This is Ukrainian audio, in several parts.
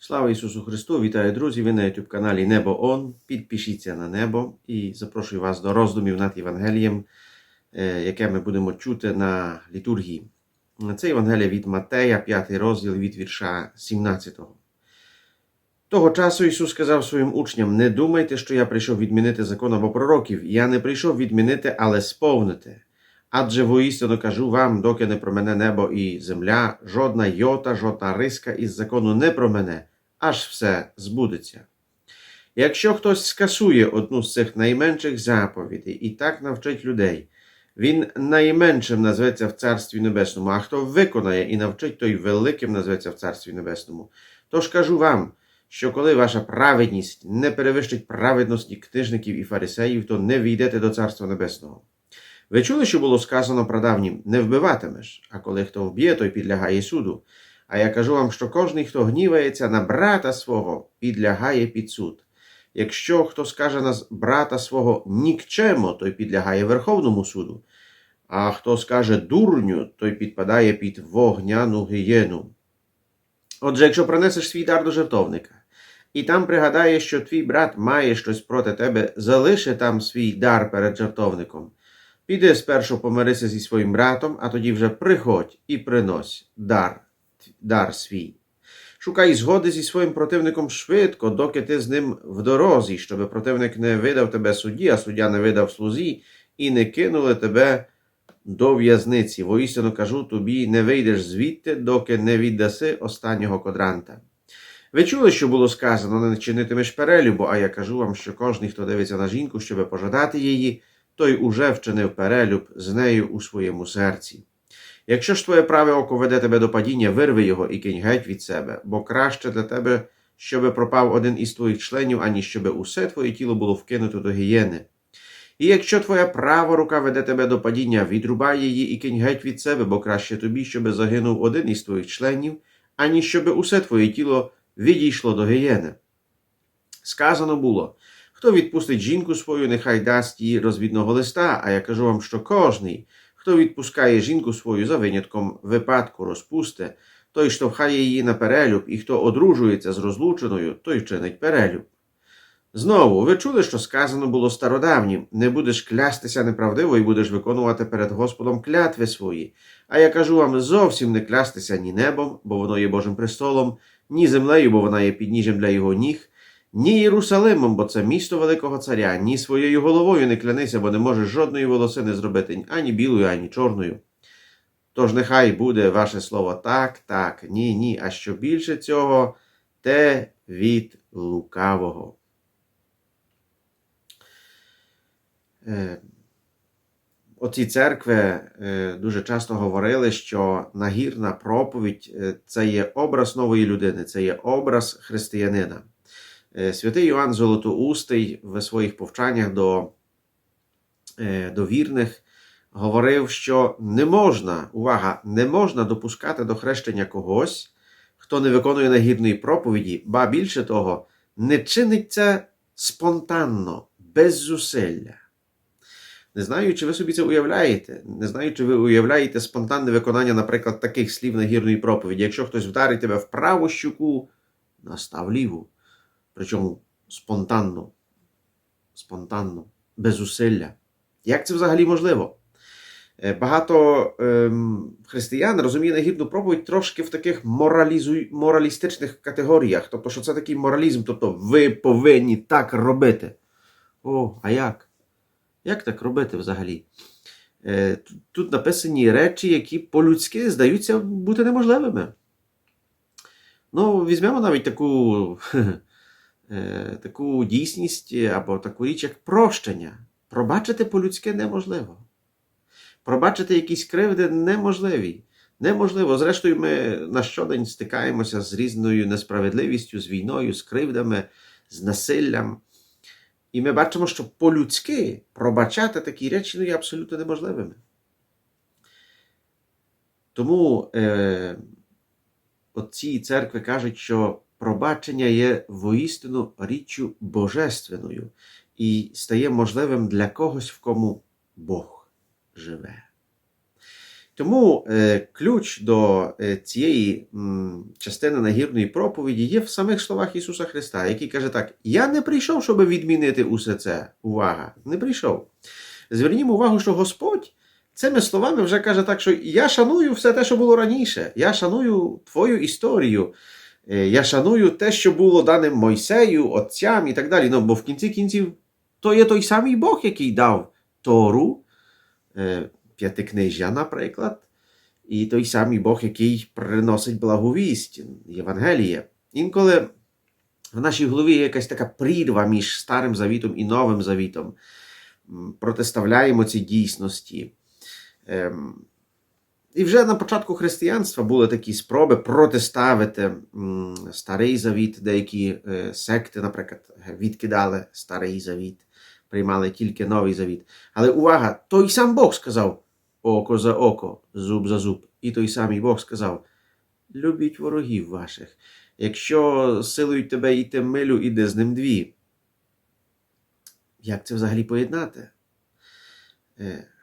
Слава Ісусу Христу! Вітаю друзі! Ви на YouTube каналі Небо Он. Підпишіться на небо і запрошую вас до роздумів над Євангелієм, е, яке ми будемо чути на літургії. Це Євангелія від Матея, 5 розділ від вірша 17. Того часу Ісус сказав своїм учням: Не думайте, що я прийшов відмінити закон або пророків. Я не прийшов відмінити, але сповнити. Адже воістину кажу вам, доки не промене небо і земля, жодна йота, жодна риска із закону не промене, аж все збудеться. Якщо хтось скасує одну з цих найменших заповідей і так навчить людей, він найменшим назветься в Царстві Небесному, а хто виконає і навчить, той великим назветься в Царстві Небесному. Тож кажу вам, що коли ваша праведність не перевищить праведності книжників і фарисеїв, то не війдете до Царства Небесного. Ви чули, що було сказано прадавнім не вбиватимеш, а коли хто вб'є, той підлягає суду. А я кажу вам, що кожний, хто гнівається на брата свого, підлягає під суд. Якщо хто скаже на брата свого нікчемо, той підлягає Верховному суду, а хто скаже дурню, той підпадає під вогняну гієну. Отже, якщо принесеш свій дар до жертовника, і там пригадаєш, що твій брат має щось проти тебе, залиши там свій дар перед жертовником. Піди спершу помирися зі своїм братом, а тоді вже приходь і принось дар, дар свій. Шукай згоди зі своїм противником швидко, доки ти з ним в дорозі, щоб противник не видав тебе судді, а суддя не видав слузі, і не кинули тебе до в'язниці. Воістину кажу тобі, не вийдеш звідти, доки не віддаси останнього кодранта. Ви чули, що було сказано, не чинитимеш перелюбу, а я кажу вам, що кожен, хто дивиться на жінку, щоб пожадати її, той уже вчинив перелюб з нею у своєму серці. Якщо ж твоє праве око веде тебе до падіння, вирви його і кинь геть від себе, бо краще для тебе, щоби пропав один із твоїх членів, ані щоби усе твоє тіло було вкинуто до гієни. І якщо твоя права рука веде тебе до падіння, відрубай її і кинь геть від себе, бо краще тобі, щоби загинув один із твоїх членів, ані щоби усе твоє тіло відійшло до гієни. Сказано було. Хто відпустить жінку свою, нехай дасть їй розвідного листа, а я кажу вам, що кожний, хто відпускає жінку свою за винятком випадку розпусти, той штовхає її на перелюб, і хто одружується з розлученою, той чинить перелюб. Знову, ви чули, що сказано було стародавнім не будеш клястися неправдиво і будеш виконувати перед Господом клятви свої. А я кажу вам зовсім не клястися ні небом, бо воно є Божим престолом, ні землею, бо вона є підніжжям для його ніг, ні Єрусалимом, бо це місто Великого Царя, ні своєю головою не клянися, бо не можеш жодної волосини зробити ані білою, ані чорною. Тож нехай буде ваше слово так, так, ні, ні, а що більше цього, те від лукавого. Е, Оці церкви е, дуже часто говорили, що нагірна проповідь е, це є образ нової людини, це є образ християнина. Е, Святий Йоанн Золотоустий в своїх повчаннях до, е, до вірних говорив, що не можна, увага, не можна допускати до хрещення когось, хто не виконує нагірної проповіді, ба більше того, не чинить це спонтанно, без зусилля. Не знаю, чи ви собі це уявляєте. Не знаю, чи ви уявляєте спонтанне виконання, наприклад, таких слів нагірної проповіді. Якщо хтось вдарить тебе в праву щуку, настав ліву. Причому спонтанно, спонтанно, без зусилля. Як це взагалі можливо? Е, Багато ем, християн розуміє нагірну проповідь трошки в таких моралізу... моралістичних категоріях. Тобто, що це такий моралізм, тобто ви повинні так робити. О, а як? Як так робити взагалі? Е, тут- написані речі, які по-людськи здаються бути неможливими. Ну, візьмемо навіть таку, таку дійсність або таку річ, як прощення. Пробачити по-людськи неможливо. Пробачити якісь кривди неможливі. Неможливо. Зрештою, ми на щодень стикаємося з різною несправедливістю, з війною, з кривдами, з насиллям. І ми бачимо, що по-людськи пробачати такі речі ну, є абсолютно неможливими. Тому е, отці церкви кажуть, що пробачення є воістину річчю божественною і стає можливим для когось, в кому Бог живе. Тому е, ключ до е, цієї частини нагірної проповіді є в самих словах Ісуса Христа, який каже так: Я не прийшов, щоб відмінити усе це. Увага! Не прийшов. Звернімо увагу, що Господь цими словами вже каже так, що я шаную все те, що було раніше. Я шаную твою історію. Е, Я шаную те, що було даним Мойсею, отцям і так далі. Ну, бо в кінці кінців то є той самий Бог, який дав Тору, е, п'ятикнижжя, наприклад, і той самий Бог, який приносить благовість, Євангеліє. Інколи в нашій голові є якась така прірва між Старим Завітом і Новим Завітом. Протиставляємо ці дійсності. І вже на початку християнства були такі спроби протиставити Старий Завіт, деякі е, секти, наприклад, відкидали Старий Завіт, приймали тільки Новий Завіт. Але увага, той сам Бог сказав око за око, зуб за зуб. І той самий Бог сказав: любіть ворогів ваших. Якщо силують тебе йти милю, іди з ним дві. Як це взагалі поєднати?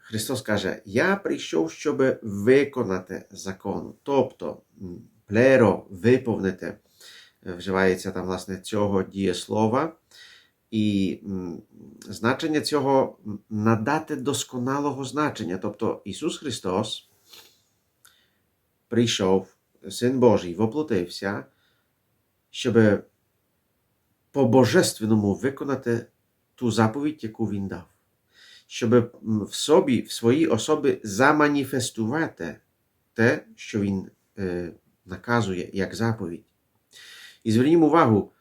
Христос каже: Я прийшов, щоб виконати закон. Тобто, плеро, виповнити, е, вживається там, власне, цього дієслова. І значення цього надати досконалого значення. Тобто Ісус Христос прийшов, Син Божий, воплотився, щоб по-божественному виконати ту заповідь, яку Він дав. Щоб в собі, в своїй особі заманіфестувати те, що Він е, наказує як заповідь. І звернімо увагу,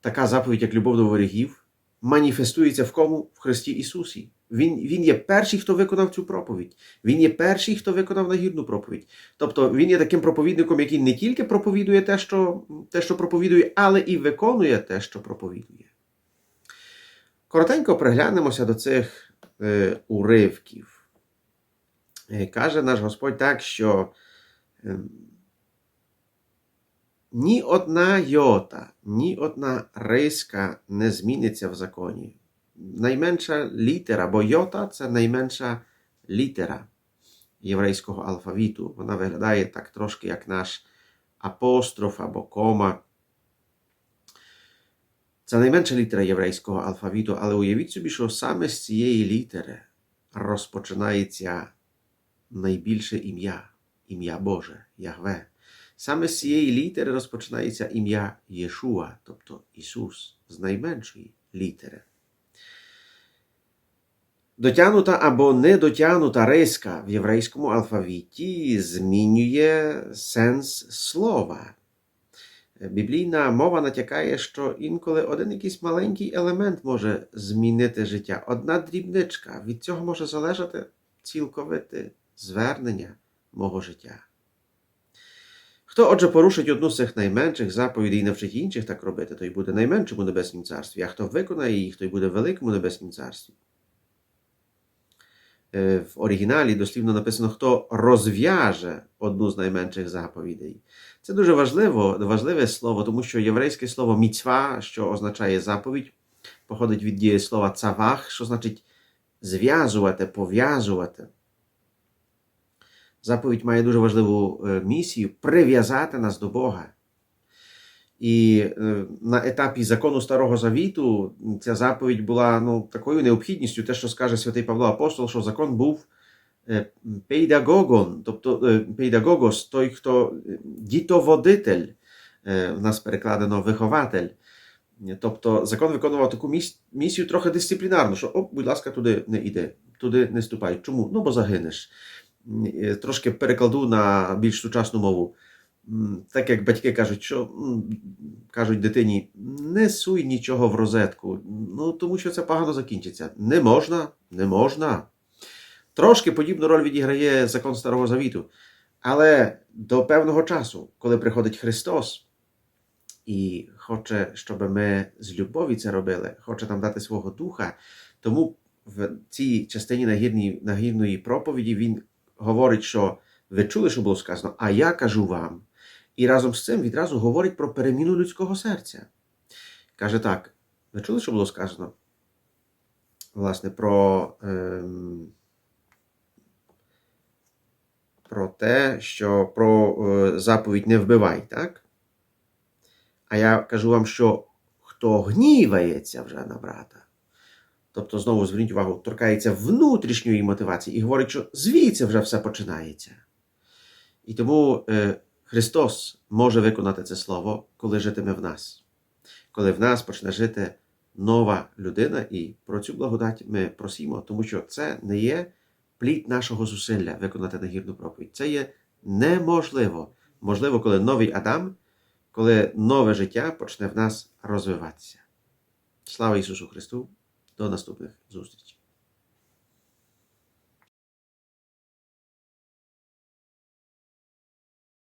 така заповідь, як любов до ворогів, маніфестується в кому? В Христі Ісусі. Він, він є перший, хто виконав цю проповідь. Він є перший, хто виконав нагірну проповідь. Тобто він є таким проповідником, який не тільки проповідує те, що, те, що проповідує, але і виконує те, що проповідує. Коротенько приглянемося до цих е, уривків. Е, каже наш Господь так, що е, ні одна йота, ні одна риска не зміниться в законі. Найменша літера, бо йота це найменша літера єврейського алфавіту. Вона виглядає так трошки як наш апостроф або кома. Це найменша літера єврейського алфавіту, але уявіть собі, що саме з цієї літери розпочинається найбільше ім'я, ім'я Боже, Ягве. Саме з цієї літери розпочинається ім'я Єшуа, тобто Ісус, з найменшої літери. Дотянута або недотянута риска в єврейському алфавіті змінює сенс слова. Біблійна мова натякає, що інколи один якийсь маленький елемент може змінити життя. Одна дрібничка. Від цього може залежати цілковите звернення мого життя. Хто, отже, порушить одну з цих найменших заповідей і навчить інших так робити, той буде найменшому небеснім царстві, а хто виконає їх, той буде великому небеснім царстві. Е, В оригіналі дослівно написано, хто розв'яже одну з найменших заповідей. Це дуже важливо, важливе слово, тому що єврейське слово міцва, що означає заповідь, походить від дієслова цавах, що значить зв'язувати, пов'язувати. Заповідь має дуже важливу е, місію прив'язати нас до Бога. І е, на етапі закону Старого Завіту ця заповідь була ну, такою необхідністю, те, що скаже святий Павло Апостол, що закон був е, пейдагогон, тобто е, пейдагогос, той, хто дітоводитель, в нас перекладено вихователь. Тобто закон виконував таку місію трохи дисциплінарну, що, о, будь ласка, туди не йди, туди не ступай. Чому? Ну, бо загинеш. Трошки перекладу на більш сучасну мову. Так як батьки кажуть, що кажуть дитині, не суй нічого в розетку, ну тому що це погано закінчиться. Не можна, не можна. Трошки подібну роль відіграє закон Старого Завіту. Але до певного часу, коли приходить Христос і хоче, щоб ми з любові це робили, хоче нам дати свого духа, тому в цій частині нагірної, нагірної проповіді він говорить, що ви чули, що було сказано, а я кажу вам. І разом з цим відразу говорить про переміну людського серця. Каже так: ви чули, що було сказано? Власне, про ем, про те, що про е, заповідь не вбивай, так? А я кажу вам, що хто гнівається вже на брата, тобто, знову зверніть увагу, торкається внутрішньої мотивації і говорить, що звідси вже все починається. І тому е, Христос може виконати це слово, коли житиме в нас, коли в нас почне жити нова людина, і про цю благодать ми просимо, тому що це не є плід нашого зусилля виконати нагірну проповідь. Це є неможливо. Можливо, коли новий Адам, коли нове життя почне в нас розвиватися. Слава Ісусу Христу! До наступних зустрічей!